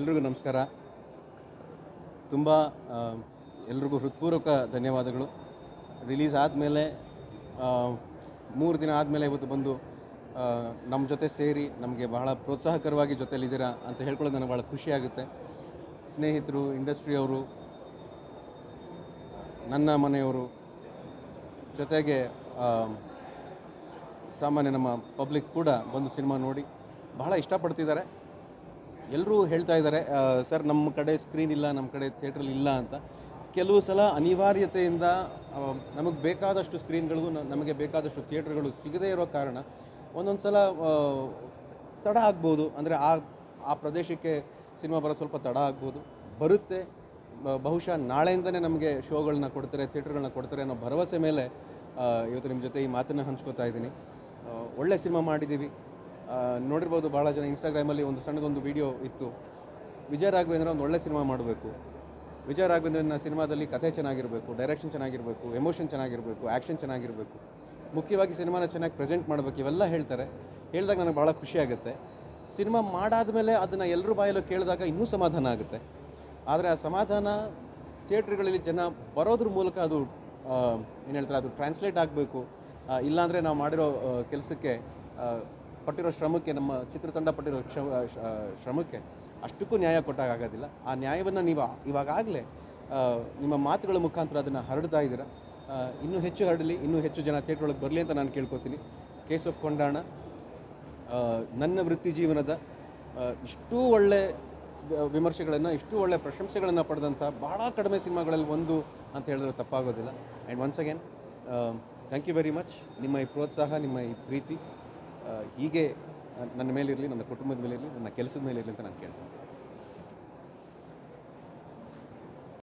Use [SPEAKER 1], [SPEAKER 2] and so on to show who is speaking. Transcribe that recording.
[SPEAKER 1] ಎಲ್ರಿಗೂ ನಮಸ್ಕಾರ. ತುಂಬ ಎಲ್ರಿಗೂ ಹೃತ್ಪೂರ್ವಕ ಧನ್ಯವಾದಗಳು. ರಿಲೀಸ್ ಆದಮೇಲೆ ಮೂರು ದಿನ ಆದಮೇಲೆ ಇವತ್ತು ಬಂದು ನಮ್ಮ ಜೊತೆ ಸೇರಿ ನಮಗೆ ಬಹಳ ಪ್ರೋತ್ಸಾಹಕರವಾಗಿ ಜೊತೆಯಲ್ಲಿದ್ದೀರಾ ಅಂತ ಹೇಳ್ಕೊಳ್ಳೋದು ನನಗೆ ಭಾಳ ಖುಷಿಯಾಗುತ್ತೆ ಸ್ನೇಹಿತರು ಇಂಡಸ್ಟ್ರಿಯವರು ನನ್ನ ಮನೆಯವರು, ಜೊತೆಗೆ ಸಾಮಾನ್ಯ ನಮ್ಮ ಪಬ್ಲಿಕ್ ಕೂಡ ಬಂದು ಸಿನಿಮಾ ನೋಡಿ ಬಹಳ ಇಷ್ಟಪಡ್ತಿದ್ದಾರೆ. ಎಲ್ಲರೂ ಹೇಳ್ತಾ ಇದ್ದಾರೆ ಸರ್, ನಮ್ಮ ಕಡೆ ಸ್ಕ್ರೀನ್ ಇಲ್ಲ, ನಮ್ಮ ಕಡೆ ಥಿಯೇಟ್ರಲ್ಲಿ ಇಲ್ಲ ಅಂತ. ಕೆಲವು ಸಲ ಅನಿವಾರ್ಯತೆಯಿಂದ ನಮಗೆ ಬೇಕಾದಷ್ಟು ಸ್ಕ್ರೀನ್ಗಳಿಗೂ ನಮಗೆ ಬೇಕಾದಷ್ಟು ಥಿಯೇಟ್ರ್ಗಳು ಸಿಗದೇ ಇರೋ ಕಾರಣ ಒಂದೊಂದು ಸಲ ತಡ ಆಗ್ಬೋದು. ಅಂದರೆ ಆ ಆ ಪ್ರದೇಶಕ್ಕೆ ಸಿನಿಮಾ ಬರೋ ಸ್ವಲ್ಪ ತಡ ಆಗ್ಬೋದು. ಬರುತ್ತೆ. ಬಹುಶಃ ನಾಳೆಯಿಂದನೇ ನಮಗೆ ಶೋಗಳನ್ನ ಕೊಡ್ತಾರೆ ಥಿಯೇಟ್ರ್ಗಳನ್ನ ಕೊಡ್ತಾರೆ ಅನ್ನೋ ಭರವಸೆ ಮೇಲೆ ಇವತ್ತು ನಿಮ್ಮ ಜೊತೆ ಈ ಮಾತನ್ನು ಹಂಚ್ಕೋತಾ ಇದ್ದೀನಿ. ಒಳ್ಳೆ ಸಿನಿಮಾ ಮಾಡಿದ್ದೀವಿ ನೋಡಿರ್ಬೋದು ಭಾಳ ಜನ ಇನ್ಸ್ಟಾಗ್ರಾಮಲ್ಲಿ ಒಂದು ಸಣ್ಣದೊಂದು ವಿಡಿಯೋ ಇತ್ತು. ವಿಜಯ ರಾಘವೇಂದ್ರ ಒಂದು ಒಳ್ಳೆ ಸಿನಿಮಾ ಮಾಡಬೇಕು. ವಿಜಯ ರಾಘವೇಂದ್ರನ ಸಿನಿಮಾದಲ್ಲಿ ಕಥೆ ಚೆನ್ನಾಗಿರಬೇಕು ಡೈರೆಕ್ಷನ್ ಚೆನ್ನಾಗಿರಬೇಕು ಎಮೋಷನ್ ಚೆನ್ನಾಗಿರಬೇಕು ಆ್ಯಕ್ಷನ್ ಚೆನ್ನಾಗಿರಬೇಕು. ಮುಖ್ಯವಾಗಿ ಸಿನಿಮಾನ ಚೆನ್ನಾಗಿ ಪ್ರೆಸೆಂಟ್ ಮಾಡಬೇಕು, ಇವೆಲ್ಲ ಹೇಳ್ತಾರೆ. ಹೇಳಿದಾಗ ನನಗೆ ಭಾಳ ಖುಷಿಯಾಗುತ್ತೆ ಸಿನಿಮಾ ಮಾಡಾದಮೇಲೆ ಅದನ್ನು ಎಲ್ಲರೂ ಬಾಯಲ್ಲೂ ಕೇಳಿದಾಗ ಇನ್ನೂ ಸಮಾಧಾನ ಆಗುತ್ತೆ. ಆದರೆ ಆ ಸಮಾಧಾನ ಥಿಯೇಟ್ರ್ಗಳಲ್ಲಿ ಜನ ಬರೋದ್ರ ಮೂಲಕ ಅದು ಏನು ಹೇಳ್ತಾರೆ, ಅದು ಟ್ರಾನ್ಸ್ಲೇಟ್ ಆಗಬೇಕು. ಇಲ್ಲಾಂದರೆ ನಾವು ಮಾಡಿರೋ ಕೆಲಸಕ್ಕೆ ಪಟ್ಟಿರೋ ಶ್ರಮಕ್ಕೆ, ನಮ್ಮ ಚಿತ್ರತಂಡ ಪಟ್ಟಿರೋ ಶ್ರಮಕ್ಕೆ ಅಷ್ಟಕ್ಕೂ ನ್ಯಾಯ ಕೊಟ್ಟಾಗೋದಿಲ್ಲ ಆ ನ್ಯಾಯವನ್ನು ನೀವು ಇವಾಗಲೇ ನಿಮ್ಮ ಮಾತುಗಳ ಮುಖಾಂತರ ಅದನ್ನು ಹರಡ್ತಾ ಇದ್ದೀರಾ? ಇನ್ನೂ ಹೆಚ್ಚು ಹರಡಲಿ, ಇನ್ನೂ ಹೆಚ್ಚು ಜನ ಥಿಯೇಟ್ರ್ ಒಳಗೆ ಬರಲಿ ಅಂತ ನಾನು ಕೇಳ್ಕೊತೀನಿ. ಕೇಸ್ ಆಫ್ ಕೊಂಡಾಣ ನನ್ನ ವೃತ್ತಿ ಜೀವನದ ಇಷ್ಟೂ ಒಳ್ಳೆ ವಿಮರ್ಶೆಗಳನ್ನು, ಇಷ್ಟು ಒಳ್ಳೆ ಪ್ರಶಂಸೆಗಳನ್ನು ಪಡೆದಂಥ ಭಾಳ ಕಡಿಮೆ ಸಿನಿಮಾಗಳಲ್ಲಿ ಒಂದು ಅಂತ ಹೇಳಿದ್ರೆ ತಪ್ಪಾಗೋದಿಲ್ಲ. And once again thank you very much ನಿಮ್ಮ ಈ ಪ್ರೋತ್ಸಾಹ, ನಿಮ್ಮ ಈ ಪ್ರೀತಿ ಹೀಗೆ ನನ್ನ ಮೇಲಿರಲಿ ನನ್ನ ಕುಟುಂಬದ ಮೇಲಿರಲಿ ನನ್ನ ಕೆಲಸದ ಮೇಲಿರಲಿ ಅಂತ ನಾನು ಕೇಳ್ಕೊತೀನಿ.